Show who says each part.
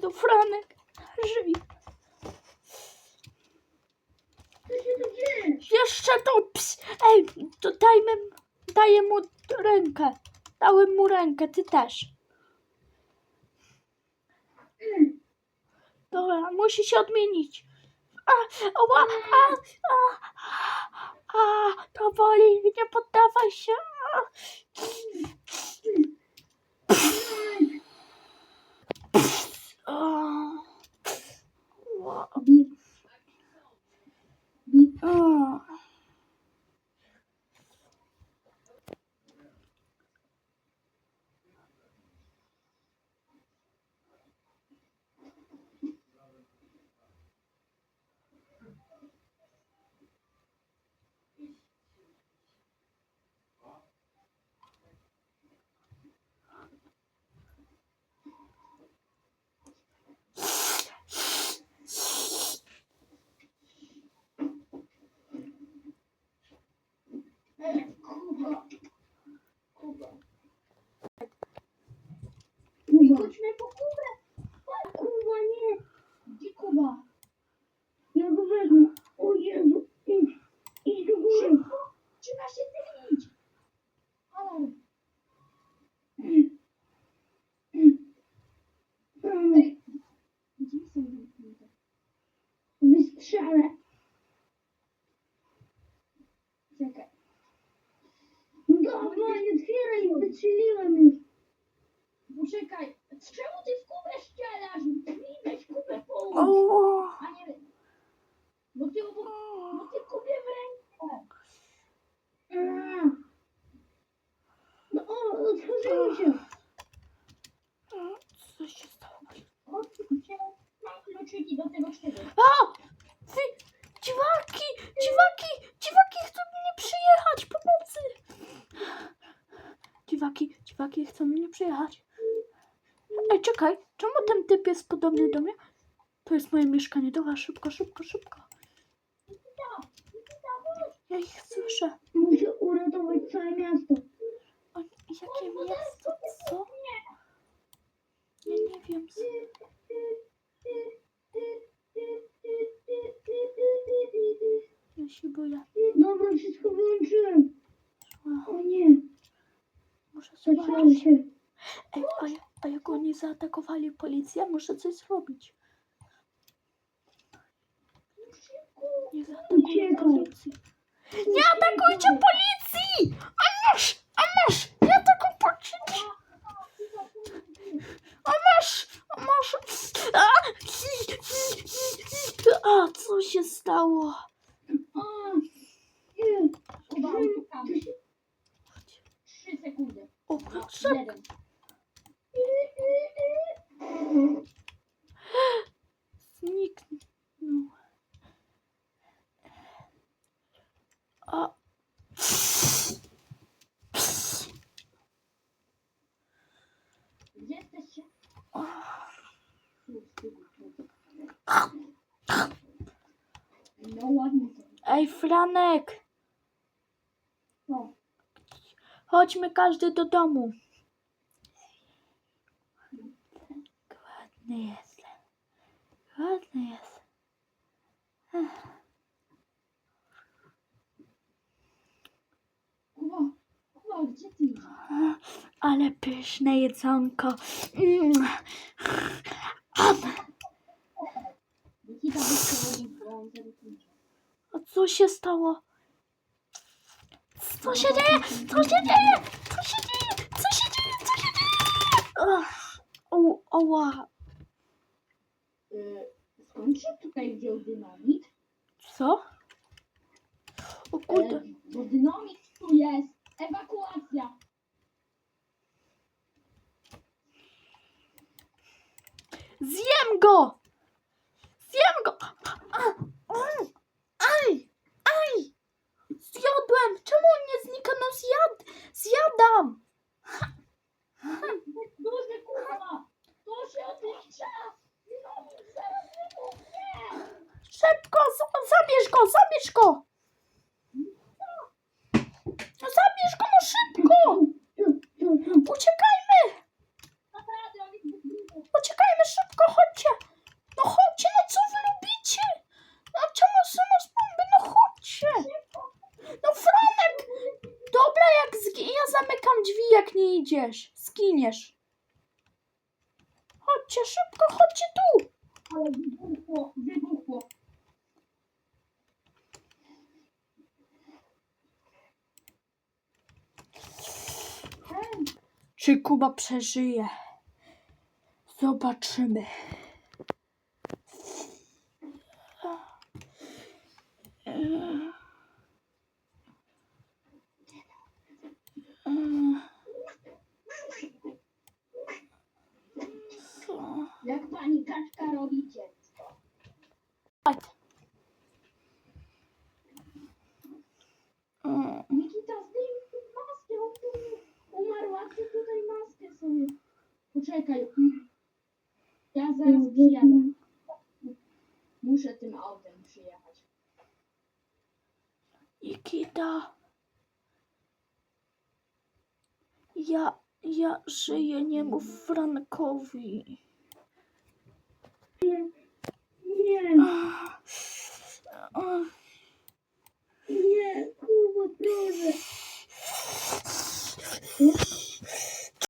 Speaker 1: Jezu, Franek,
Speaker 2: dzieje?
Speaker 1: Jeszcze to ps. Ej, to dajmy, daję mu rękę. Dałem mu rękę, ty też.
Speaker 2: Mm.
Speaker 1: Dobra, musi się odmienić. A, ała, a, a, a, powoli, nie poddawaj się. A. A. Ła.
Speaker 2: Bip. Bip.
Speaker 1: A.
Speaker 2: Kuba. Kuba. Kuba. Chodźmy po Kubę. Kuba, nie. Gdzie Kuba? Ja go wezmę. O Jezu. Idź. Idź do góry. Szybko. Trzeba się tylić. Alarm. Gdzie są zamknięte? Wystrzelę. Czekaj. Dawaj, otwieraj, wystrzeliłem już. Poczekaj, czemu ty w kubę strzelasz? Drzwi weź kubę połóż. A nie, bo ty, bo, bo ty kubie w rękę. A. No o, otworzyło się.
Speaker 1: Co się stało?
Speaker 2: Otwórz się. Mam kluczyki do tego.
Speaker 1: A! Ej, czekaj, czemu ten typ jest podobny do mnie? To jest moje mieszkanie. Dobra, szybko, szybko, szybko. Ja ich słyszę.
Speaker 2: Muszę uratować całe miasto.
Speaker 1: O, jakie miasto? Co? Ja nie wiem. Co. Ja się boję.
Speaker 2: Dobra, wszystko wyłączyłem. O nie,
Speaker 1: Muszę zobaczyć.
Speaker 2: się.
Speaker 1: Ej, a, ja- a jak oni zaatakowali policję, muszę coś zrobić. Nie zaatakujcie policji. Nie atakujcie policji! A masz! A masz! Nie atakuj policji! A masz! A co się stało?
Speaker 2: Trzy sekundy.
Speaker 1: O, szybko! Zniknął. A.
Speaker 2: Gdzie jesteście? No ładnie to.
Speaker 1: Ej, Franek!
Speaker 2: No.
Speaker 1: Chodźmy każdy do domu. Ładny jest. Ładny jest.
Speaker 2: Kuba, Kuba, gdzie ty idziesz?
Speaker 1: Ale pyszne jedzonko. Mm. A co się stało? Co się dzieje? Co się dzieje? Co się dzieje? Co się dzieje? Co się dzieje? Ach, O, oła.
Speaker 2: Y, Skąd się tutaj wziął dynamit?
Speaker 1: Co? O kurde.
Speaker 2: E, bo dynamit tu jest. Ewakuacja.
Speaker 1: Zjem go! szybko! No zabierz go no szybko! Uciekajmy! Uciekajmy szybko, chodźcie! No
Speaker 2: chodźcie, no co wy lubicie? No czemu
Speaker 1: są z bomby? No chodźcie! No Franek! Dobra,
Speaker 2: jak zgi... ja zamykam
Speaker 1: drzwi, jak nie idziesz. Zginiesz. Chodźcie szybko, chodźcie tu!
Speaker 2: Ale wybuchło, wybuchło.
Speaker 1: Czy Kuba przeżyje? Zobaczymy.
Speaker 2: Jak pani kaczka robi Poczekaj. Ja zaraz przyjadę. Muszę tym autem przyjechać.
Speaker 1: Nikita. Ja, ja żyję, nie mów Frankowi.